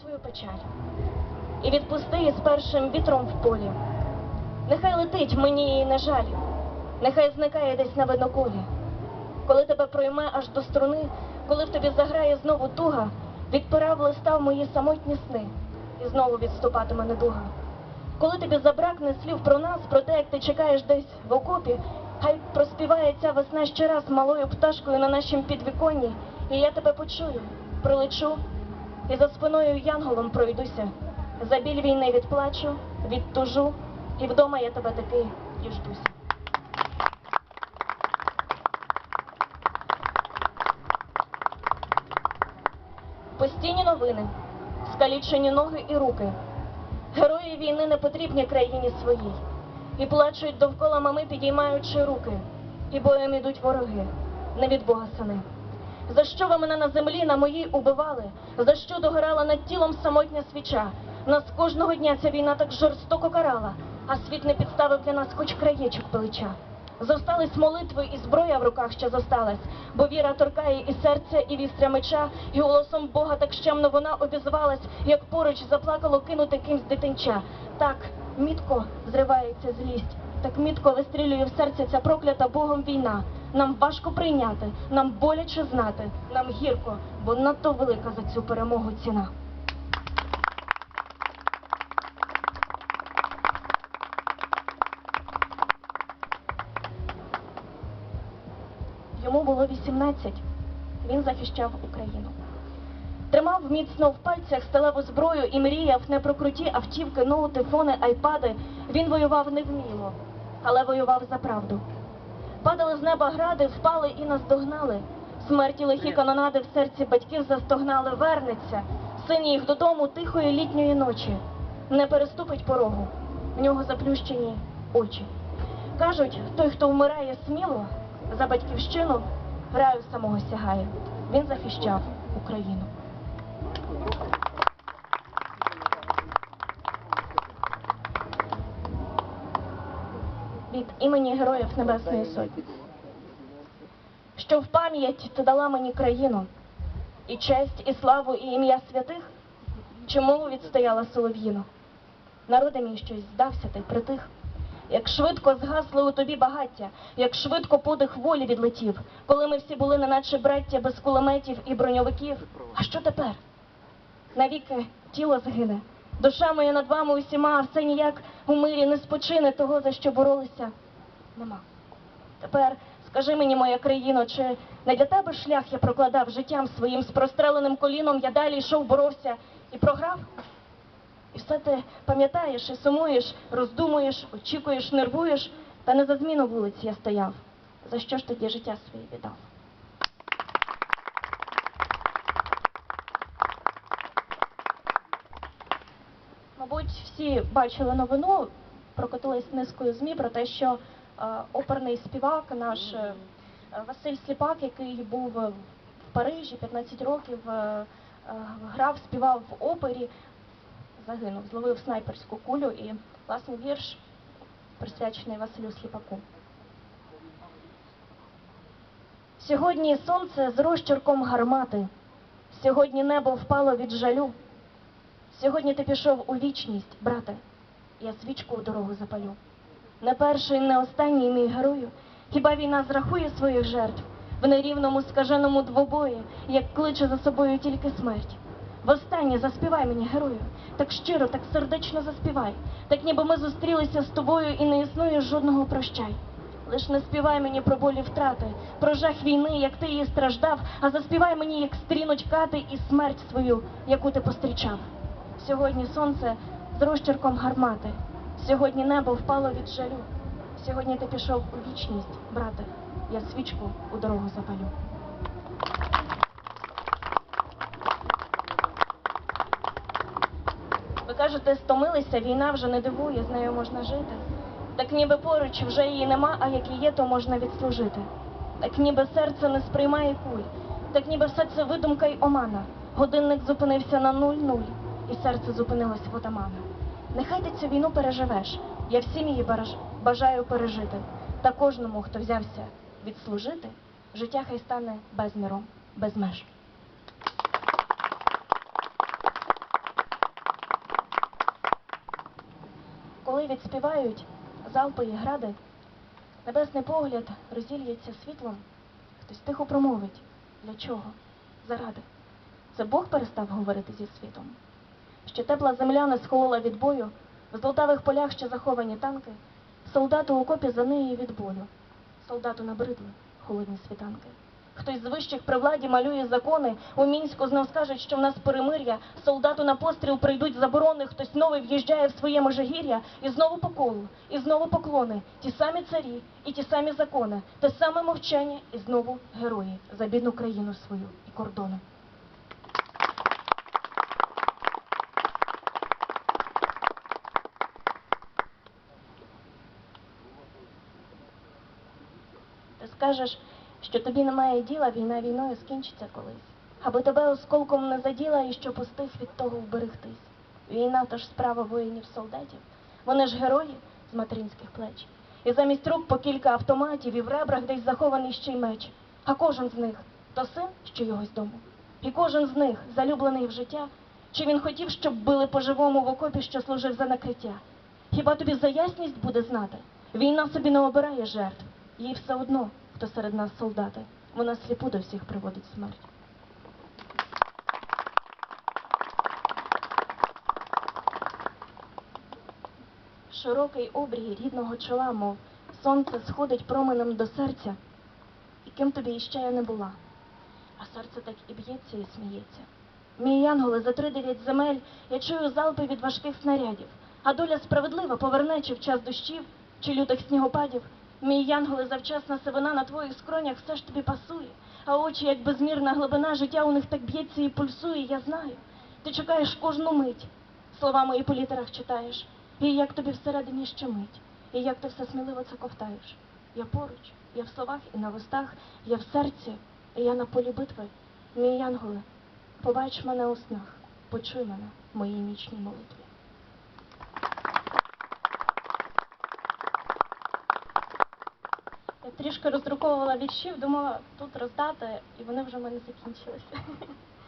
свою печаль і відпусти її з першим вітром в полі. Нехай летить мені її не жаль, нехай зникає десь на видноколі. Коли тебе пройме аж до струни, коли в тобі заграє знову туга, від пера в листа в мої самотні сни, і знову відступатиме недуга. Коли тобі забракне слів про нас, про те, як ти чекаєш десь в окопі, хай проспіває ця весна ще раз малою пташкою на нашім підвіконні, і я тебе почую, прилечу, і за спиною янголом пройдуся. За біль війни відплачу, відтужу, і вдома я тебе таки діждуся. Постійні новини, скалічені ноги і руки. Герої війни не потрібні країні своїй. І плачуть довкола мами, підіймаючи руки. І боєм ідуть вороги, не від Бога сини. За що ви мене на землі на моїй убивали? За що догорала над тілом самотня свіча? Нас кожного дня ця війна так жорстоко карала, а світ не підставив для нас хоч краєчок плеча. Зостались молитви і зброя в руках ще зосталась, бо віра торкає і серця, і вістря меча, і голосом Бога так щемно вона обізвалась, як поруч заплакало кинуте кимсь дитинча. Так мітко зривається злість, так мітко вистрілює в серце ця проклята Богом війна. Нам важко прийняти, нам боляче знати, нам гірко, бо надто велика за цю перемогу ціна. Йому було 18. Він захищав Україну. Тримав міцно в пальцях сталеву зброю і мріяв не про круті автівки, ноути, фони, айпади. Він воював невміло, але воював за правду. Падали з неба гради, впали і наздогнали. Смерті лихі канонади в серці батьків застогнали. Вернеться, син їх додому тихої літньої ночі. Не переступить порогу, в нього заплющені очі. Кажуть, той, хто вмирає сміло за батьківщину, раю самого сягає. Він захищав Україну. Від імені Героїв Небесної Сотні. Що в пам'ять ти дала мені країну, і честь, і славу, і ім'я святих, чому відстояла солов'їну? Народи мій щось здався та й притих. Як швидко згасли у тобі багаття, як швидко подих волі відлетів, коли ми всі були неначе браття без кулеметів і броньовиків. А що тепер? Навіки тіло згине, душа моя над вами усіма, а все ніяк у мирі не спочине того, за що боролися. Нема. Тепер скажи мені, моя країно, чи не для тебе шлях я прокладав життям своїм з простреленим коліном, я далі йшов, боровся і програв? І все ти пам'ятаєш і сумуєш, роздумуєш, очікуєш, нервуєш, та не за зміну вулиці я стояв. За що ж тоді життя своє віддав? Мабуть, всі бачили новину, прокотилась низкою ЗМІ про те, що е, оперний співак, наш е, Василь Сліпак, який був в Парижі 15 років, е, грав, співав в опері, загинув, зловив снайперську кулю і власний вірш присвячений Василю Сліпаку. Сьогодні сонце з розчерком гармати, сьогодні небо впало від жалю. Сьогодні ти пішов у вічність, брате, я свічку в дорогу запалю. Не перший, не останній мій герою, хіба війна зрахує своїх жертв в нерівному скаженому двобої, як кличе за собою тільки смерть. Востаннє заспівай мені, герою, так щиро, так сердечно заспівай, так ніби ми зустрілися з тобою і не існує жодного прощай. Лиш не співай мені про болі втрати, про жах війни, як ти її страждав, а заспівай мені, як стрінуть кати і смерть свою, яку ти пострічав. Сьогодні сонце з розчерком гармати, сьогодні небо впало від жалю. Сьогодні ти пішов у вічність, брате, я свічку у дорогу запалю. Ви кажете, стомилися, війна вже не дивує, з нею можна жити. Так ніби поруч вже її нема, а як і є, то можна відслужити. Так ніби серце не сприймає куль, так ніби все це видумка й омана. Годинник зупинився на нуль-нуль, і серце зупинилось в отамана. Нехай ти цю війну переживеш. Я всім її бажаю пережити. Та кожному, хто взявся відслужити, життя хай стане безміром, без меж. Коли відспівають залпи і гради, небесний погляд розільється світлом, хтось тихо промовить. Для чого? Заради. Це Бог перестав говорити зі світом. Що тепла земля не схолола від бою, в золотавих полях ще заховані танки, солдату у копі за неї від болю, солдату набридли холодні світанки. Хтось з вищих при владі малює закони, у Мінську знов скажуть, що в нас перемир'я, солдату на постріл прийдуть заборони, хтось новий в'їжджає в своє межигір'я, і знову по колу, і знову поклони, ті самі царі, і ті самі закони, те саме мовчання, і знову герої за бідну країну свою і кордони. Ти скажеш, що тобі немає діла, війна війною скінчиться колись. Аби тебе осколком не заділа і щоб устиг від того вберегтись. Війна то ж справа воїнів солдатів. Вони ж герої з материнських плеч. І замість рук по кілька автоматів і в ребрах десь захований ще й меч. А кожен з них то син, що його з дому. І кожен з них залюблений в життя. Чи він хотів, щоб били по-живому в окопі, що служив за накриття? Хіба тобі за ясність буде знати? Війна собі не обирає жертв. Їй все одно, хто серед нас солдати. Вона сліпу до всіх приводить смерть. Широкий обрій рідного чола, мов сонце сходить променем до серця, і ким тобі іще я не була. А серце так і б'ється, і сміється. Мій янголе, за три дев'ять земель я чую залпи від важких снарядів, а доля справедлива поверне чи в час дощів, чи лютих снігопадів. Мій янголе, завчасна сивина на твоїх скронях все ж тобі пасує, а очі, як безмірна глибина, життя у них так б'ється і пульсує, я знаю. Ти чекаєш кожну мить, слова мої по літерах читаєш, і як тобі всередині ще мить, і як ти все сміливо це ковтаєш. Я поруч, я в словах і на вустах, я в серці, і я на полі битви. Мій янголе, побач мене у снах, почуй мене в моїй нічній молитві. Я трішки роздруковувала віршів, думала тут роздати, і вони вже в мене закінчилися.